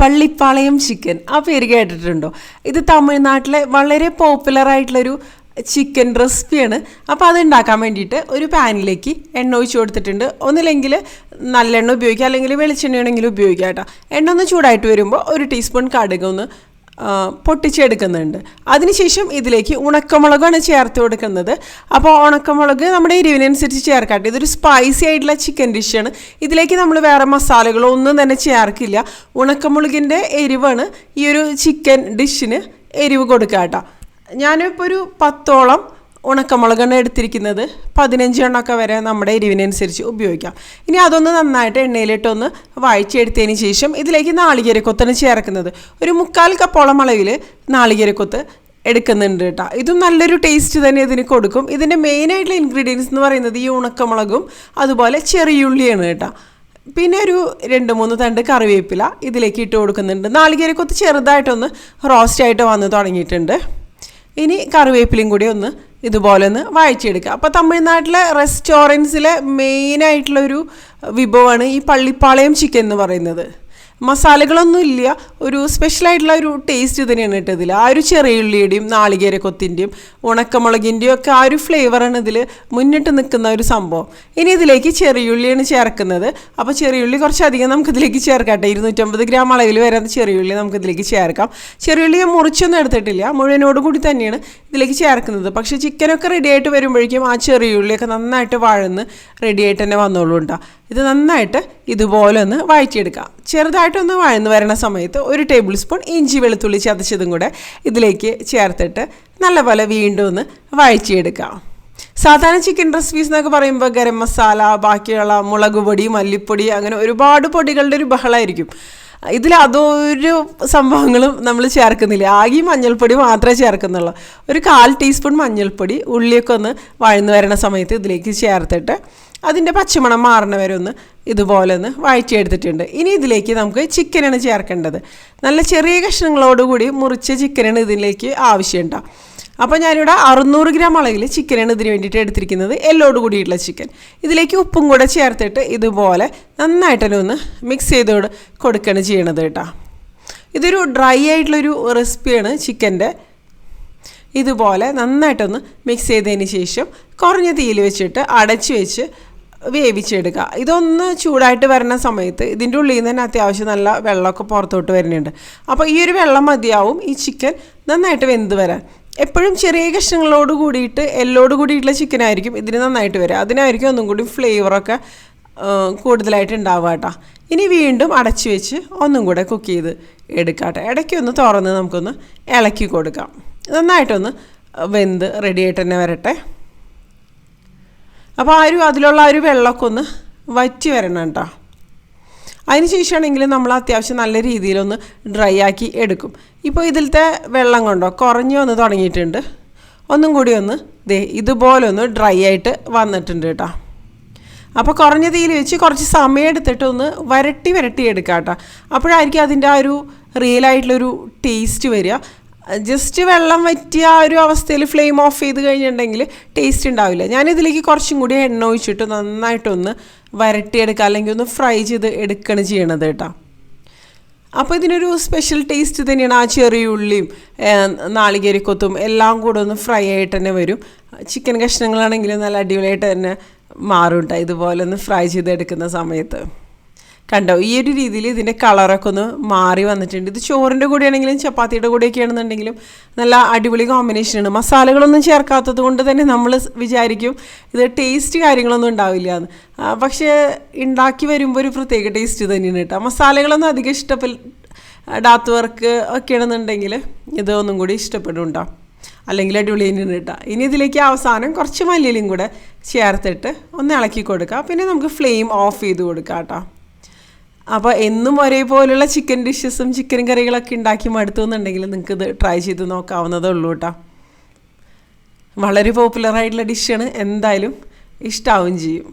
Pallipalayam chicken ആ പേര് കേട്ടിട്ടുണ്ടോ? ഇത് തമിഴ്നാട്ടിലെ വളരെ പോപ്പുലർ ആയിട്ടുള്ളൊരു ചിക്കൻ റെസിപ്പിയാണ് അപ്പോൾ അത് ഉണ്ടാക്കാൻ വേണ്ടിയിട്ട് ഒരു പാനിലേക്ക് എണ്ണ ഒഴിച്ച് കൊടുത്തിട്ടുണ്ട്. ഒന്നില്ലെങ്കിൽ നല്ലെണ്ണ ഉപയോഗിക്കുക. അല്ലെങ്കിൽ വെളിച്ചെണ്ണയാണെങ്കിലും ഉപയോഗിക്കാം കേട്ടോ. എണ്ണ ഒന്ന് ചൂടായിട്ട് വരുമ്പോൾ ഒരു ടീസ്പൂൺ കടുക് ഒന്ന് പൊട്ടിച്ചെടുക്കുന്നുണ്ട്. അതിനുശേഷം ഇതിലേക്ക് ഉണക്കമുളകാണ് ചേർത്ത് കൊടുക്കുന്നത്. അപ്പോൾ ഉണക്കമുളക് നമ്മുടെ എരിവിനനുസരിച്ച് ചേർക്കാട്ടെ. ഇതൊരു സ്പൈസി ആയിട്ടുള്ള ചിക്കൻ ഡിഷാണ് ഇതിലേക്ക് നമ്മൾ വേറെ മസാലകളോ ഒന്നും തന്നെ ചേർക്കില്ല. ഉണക്കമുളകിന്റെ എരിവാണ് ഈ ഒരു ചിക്കൻ ഡിഷിന് എരിവ് കൊടുക്കുക കേട്ടോ ഞാനിപ്പോൾ ഒരു പത്തോളം ഉണക്കമുളകാണ് എടുത്തിരിക്കുന്നത്. പതിനഞ്ച് എണ്ണമൊക്കെ വരെ നമ്മുടെ എരിവിനനുസരിച്ച് ഉപയോഗിക്കാം. ഇനി അതൊന്ന് നന്നായിട്ട് എണ്ണയിലിട്ടൊന്ന് വായിച്ചെടുത്തതിന് ശേഷം ഇതിലേക്ക് നാളികേരക്കൊത്താണ് ചേർക്കുന്നത്. ഒരു മുക്കാൽ കപ്പോളം അളവിൽ നാളികേരക്കൊത്ത് എടുക്കുന്നുണ്ട് കേട്ടോ. ഇതും നല്ലൊരു ടേസ്റ്റ് തന്നെ ഇതിന് കൊടുക്കും. ഇതിന്റെ മെയിനായിട്ടുള്ള ഇൻഗ്രീഡിയൻസ് എന്ന് പറയുന്നത് ഈ ഉണക്കമുളകും അതുപോലെ ചെറിയുള്ളിയാണ് കേട്ടോ. പിന്നെ ഒരു രണ്ട് മൂന്ന് തണ്ട് കറിവേപ്പില ഇതിലേക്ക് ഇട്ട് കൊടുക്കുന്നുണ്ട്. നാളികേരക്കൊത്ത് ചെറുതായിട്ടൊന്ന് റോസ്റ്റായിട്ട് വന്ന് തുടങ്ങിയിട്ടുണ്ട്. ഇനി കറിവേപ്പിലയും കൂടി ഒന്ന് ഇതുപോലെ ഒന്ന് വായിച്ചെടുക്കുക. അപ്പോൾ തമിഴ്നാട്ടിലെ റെസ്റ്റോറന്റ്സിലെ മെയിനായിട്ടുള്ളൊരു വിഭവമാണ് ഈ പള്ളിപ്പാളയം ചിക്കൻ എന്ന് പറയുന്നത്. മസാലകളൊന്നും ഇല്ല. ഒരു സ്പെഷ്യലായിട്ടുള്ള ഒരു ടേസ്റ്റ് തന്നെയാണ് കേട്ടോ ആ ഒരു ചെറിയുള്ളിയുടെയും നാളികേരക്കൊത്തിന്റെയും ഉണക്കമുളകിന്റെയും ഒക്കെ ആ ഒരു ഫ്ലേവറാണ് ഇതിൽ മുന്നിട്ട് നിൽക്കുന്ന ഒരു സംഭവം. ഇനി ഇതിലേക്ക് ചെറിയുള്ളിയാണ് ചേർക്കുന്നത്. അപ്പോൾ ചെറിയുള്ളി കുറച്ചധികം നമുക്ക് ഇതിലേക്ക് ചേർക്കട്ടെ ഇരുന്നൂറ്റമ്പത് ഗ്രാം അളവിൽ വരുന്ന ചെറിയുള്ളി നമുക്ക് ഇതിലേക്ക് ചേർക്കാം. ചെറിയുള്ളി ഞാൻ മുറിച്ചൊന്നും എടുത്തിട്ടില്ല. മുഴുവനോട് കൂടി തന്നെയാണ് ഇതിലേക്ക് ചേർക്കുന്നത്. പക്ഷേ ചിക്കനൊക്കെ റെഡി ആയിട്ട് വരുമ്പോഴേക്കും ആ ചെറിയുള്ളിയൊക്കെ നന്നായിട്ട് വഴന്ന് റെഡി ആയിട്ട് തന്നെ വന്നോളൂ കേട്ടോ ഇത് നന്നായിട്ട് ഇതുപോലെ ഒന്ന് വഴറ്റിയെടുക്കാം. ചെറുതായിട്ടൊന്ന് വഴന്ന് വരണ സമയത്ത് ഒരു ടേബിൾ സ്പൂൺ ഇഞ്ചി വെളുത്തുള്ളി ചതച്ചതും കൂടെ ഇതിലേക്ക് ചേർത്തിട്ട് നല്ലപോലെ വീണ്ടും ഒന്ന് വഴറ്റിയെടുക്കാം. സാധാരണ ചിക്കൻ റെസിപ്പീസ് എന്നൊക്കെ പറയുമ്പോൾ ഗരം മസാല ബാക്കിയുള്ള മുളക് പൊടി മല്ലിപ്പൊടി അങ്ങനെ ഒരുപാട് പൊടികളുടെ ഒരു ബഹളമായിരിക്കും ഇതിൽ അതൊരു സംഭവങ്ങളും നമ്മൾ ചേർക്കുന്നില്ല. ആകെ മഞ്ഞൾപ്പൊടി മാത്രമേ ചേർക്കുന്നുള്ളൂ. ഒരു കാൽ ടീസ്പൂൺ മഞ്ഞൾപ്പൊടി ഉള്ളിയൊക്കെ ഒന്ന് വഴന്നു വരണ സമയത്ത് ഇതിലേക്ക് ചേർത്തിട്ട് അതിന്റെ പച്ചമണം മാറണ വരെ ഒന്ന് ഇതുപോലെ ഒന്ന് വഴറ്റിയെടുത്തിട്ടുണ്ട്. ഇനി ഇതിലേക്ക് നമുക്ക് ചിക്കനാണ് ചേർക്കേണ്ടത്. നല്ല ചെറിയ കഷ്ണങ്ങളോടുകൂടി മുറിച്ച ചിക്കനാണ് ഇതിലേക്ക് ആവശ്യമുണ്ടാവും അപ്പോൾ ഞാനിവിടെ അറുന്നൂറ് ഗ്രാം അളവിൽ ചിക്കനാണ് ഇതിന് വേണ്ടിയിട്ട് എടുത്തിരിക്കുന്നത്. എല്ലോട് കൂടിയിട്ടുള്ള ചിക്കൻ. ഇതിലേക്ക് ഉപ്പും കൂടെ ചേർത്തിട്ട് ഇതുപോലെ നന്നായിട്ടൊന്ന് ഒന്ന് മിക്സ് ചെയ്ത് കൊടു- കൊടുക്കുകയാണ് ചെയ്യണത് കേട്ടോ. ഇതൊരു ഡ്രൈ ആയിട്ടുള്ളൊരു റെസിപ്പിയാണ് ചിക്കന്റെ. ഇതുപോലെ നന്നായിട്ടൊന്ന് മിക്സ് ചെയ്തതിന് ശേഷം കുറഞ്ഞ തീയിൽ വെച്ചിട്ട് അടച്ചു വെച്ച് വേവിച്ചെടുക്കുക. ഇതൊന്ന് ചൂടായിട്ട് വരുന്ന സമയത്ത് ഇതിന്റെ ഉള്ളിൽ നിന്ന് തന്നെ അത്യാവശ്യം നല്ല വെള്ളമൊക്കെ പുറത്തോട്ട് വരുന്നുണ്ട്. അപ്പോൾ ഈ ഒരു വെള്ളം മതിയാവും ഈ ചിക്കൻ നന്നായിട്ട് വെന്ത് വരാൻ. എപ്പോഴും ചെറിയ കഷ്ണങ്ങളോട് കൂടിയിട്ട് എല്ലോട് കൂടിയിട്ടുള്ള ചിക്കൻ ആയിരിക്കും ഇതിന് നന്നായിട്ട് വരിക അതിനായിരിക്കും ഒന്നും കൂടി ഫ്ലേവറൊക്കെ കൂടുതലായിട്ട് ഉണ്ടാവുക കേട്ടോ. ഇനി വീണ്ടും അടച്ചു വെച്ച് ഒന്നും കൂടെ കുക്ക് ചെയ്ത് എടുക്കാട്ടെ ഇടയ്ക്കൊന്ന് തുറന്ന് നമുക്കൊന്ന് ഇളക്കി കൊടുക്കാം. നന്നായിട്ടൊന്ന് വെന്ത് റെഡിയായിട്ട് തന്നെ വരട്ടെ. അപ്പോൾ ആ ഒരു അതിലുള്ള ആ ഒരു വെള്ളമൊക്കെ ഒന്ന് വറ്റി വരണം കേട്ടോ. അതിന് ശേഷമാണെങ്കിൽ നമ്മൾ അത്യാവശ്യം നല്ല രീതിയിലൊന്ന് ഡ്രൈ ആക്കി എടുക്കും. ഇപ്പോൾ ഇതിലത്തെ വെള്ളം കൊണ്ടോ കുറഞ്ഞു വന്ന് തുടങ്ങിയിട്ടുണ്ട്. ഒന്നും കൂടി ഒന്ന് ദേ ഇതുപോലെ ഒന്ന് ഡ്രൈ ആയിട്ട് വന്നിട്ടുണ്ട് കേട്ടോ. അപ്പോൾ കുറഞ്ഞ തീയിൽ വെച്ച് കുറച്ച് സമയം എടുത്തിട്ട് ഒന്ന് വരട്ടി വരട്ടി എടുക്കാം കേട്ടോ. അപ്പോഴായിരിക്കും അതിന്റെ ആ ഒരു റിയൽ ആയിട്ടുള്ളൊരു ടേസ്റ്റ് വരിക. ജസ്റ്റ് വെള്ളം വറ്റിയ ആ ഒരു അവസ്ഥയിൽ ഫ്ലെയിം ഓഫ് ചെയ്ത് കഴിഞ്ഞിട്ടുണ്ടെങ്കിൽ ടേസ്റ്റ് ഉണ്ടാവില്ല. ഞാനിതിലേക്ക് കുറച്ചും കൂടി എണ്ണ ഒഴിച്ചിട്ട് നന്നായിട്ടൊന്ന് വരട്ടിയെടുക്കുക അല്ലെങ്കിൽ ഒന്ന് ഫ്രൈ ചെയ്ത് എടുക്കുകയാണ് ചെയ്യണത് കേട്ടോ. അപ്പോൾ ഇതിനൊരു സ്പെഷ്യൽ ടേസ്റ്റ് തന്നെയാണ് ആ ചെറിയ ഉള്ളിയും നാളികേരിക്കൊത്തും എല്ലാം കൂടെ ഒന്ന് ഫ്രൈ ആയിട്ട് തന്നെ വരും. ചിക്കൻ കഷ്ണങ്ങളാണെങ്കിലും നല്ല അടിപൊളിയായിട്ട് തന്നെ മാറും കേട്ടോ ഇതുപോലെ ഒന്ന് ഫ്രൈ ചെയ്തെടുക്കുന്ന സമയത്ത്. കണ്ടോ ഈ ഒരു രീതിയിൽ ഇതിന്റെ കളറൊക്കെ ഒന്ന് മാറി വന്നിട്ടുണ്ട്. ഇത് ചോറിന്റെ കൂടെയാണെങ്കിലും ചപ്പാത്തിയുടെ കൂടെയൊക്കെ ആണെന്നുണ്ടെങ്കിലും നല്ല അടിപൊളി കോമ്പിനേഷനാണ് മസാലകളൊന്നും ചേർക്കാത്തത് കൊണ്ട് തന്നെ നമ്മൾ വിചാരിക്കും ഇത് ടേസ്റ്റ് കാര്യങ്ങളൊന്നും ഉണ്ടാവില്ല എന്ന്. പക്ഷേ ഉണ്ടാക്കി വരുമ്പോൾ ഒരു പ്രത്യേക ടേസ്റ്റ് തന്നെയാണ് കേട്ടോ. മസാലകളൊന്നും അധികം ഇഷ്ടപ്പെടാത്തവർക്ക് ഒക്കെ ആണെന്നുണ്ടെങ്കിൽ ഇത് ഒന്നും കൂടി ഇഷ്ടപ്പെടും കേട്ടോ അല്ലെങ്കിൽ അടിപൊളി തന്നെയാണ് കേട്ടോ. ഇനി ഇതിലേക്ക് അവസാനം കുറച്ച് മല്ലിയിലും കൂടെ ചേർത്തിട്ട് ഒന്ന് ഇളക്കി കൊടുക്കുക പിന്നെ നമുക്ക് ഫ്ലെയിം ഓഫ് ചെയ്ത് കൊടുക്കാം കേട്ടോ അപ്പോൾ എന്നും ഒരേപോലുള്ള ചിക്കൻ ഡിഷസും ചിക്കൻ കറികളൊക്കെ ഉണ്ടാക്കി മടുത്തു എന്നുണ്ടെങ്കിൽ നിങ്ങൾക്ക് ഇത് ട്രൈ ചെയ്ത് നോക്കാവുന്നതേ ഉള്ളൂ കേട്ടോ വളരെ പോപ്പുലറായിട്ടുള്ള ഡിഷാണ് എന്തായാലും ഇഷ്ടാവും ചെയ്യും.